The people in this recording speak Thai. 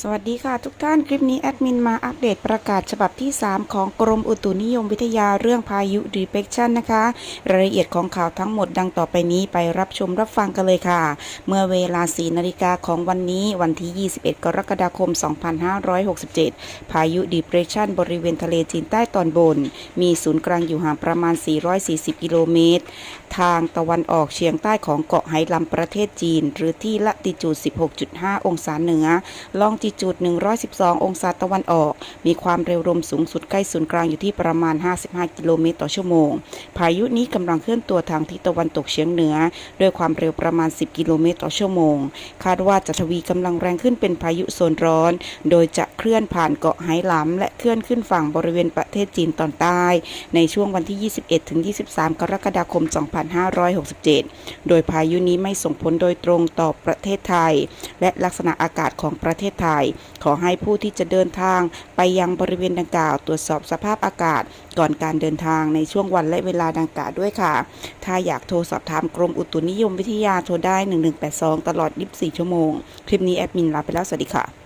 สวัสดีค่ะทุกท่านคลิปนี้แอดมินมาอัปเดตประกาศฉบับที่ 3 ของกรมอุตุนิยมวิทยาเรื่องพายุดีเ e คชันนะคะรายละเอียดของข่าวทั้งหมดดังต่อไปนี้ไปรับชมรับฟังกันเลยค่ะ เมื่อเวลา 4 นาฬิกาของวันนี้วันที่ 21 กรกฎาคม 2567 พายุดีเ e คชันบริเวณทะเลจีนใต้ตอนบน มีศูนย์กลางอยู่ห่างประมาณ 440 กิโลเมตร ทางตะวันออกเฉียงใต้ของเกาะไหหลำประเทศจีน หรือที่ละติจูด 16.5 องศาเหนือลองจิจูด 112 องศาตะวันออก มีความเร็วลมสูงสุดใกล้ศูนย์กลางอยู่ที่ประมาณ 55 กิโลเมตรต่อชั่วโมง พายุนี้กำลังเคลื่อนตัวทางทิศตะวันตกเฉียงเหนือ ด้วยความเร็วประมาณ 10 กิโลเมตรต่อชั่วโมง คาดว่าจะทวีกำลังแรงขึ้นเป็นพายุโซนร้อน โดยจะเคลื่อนผ่านเกาะไหหลำและเคลื่อนขึ้นฝั่งบริเวณประเทศจีนตอนใต้ ในช่วงวันที่ 21 ถึง 23 กรกฎาคม 2567 โดยพายุนี้ไม่ส่งผลโดยตรงต่อประเทศไทย และลักษณะอากาศของประเทศไทยขอให้ผู้ที่จะเดินทางไปยังบริเวณดังกล่าว ตรวจสอบสภาพอากาศ ก่อนการเดินทางในช่วงวันและเวลาดังกล่าวด้วยค่ะ ถ้าอยากโทรสอบถามกรมอุตุนิยมวิทยาโทรได้ 1182 ตลอด 24 ชั่วโมง คลิปนี้แอดมินลาไปแล้วสวัสดีค่ะ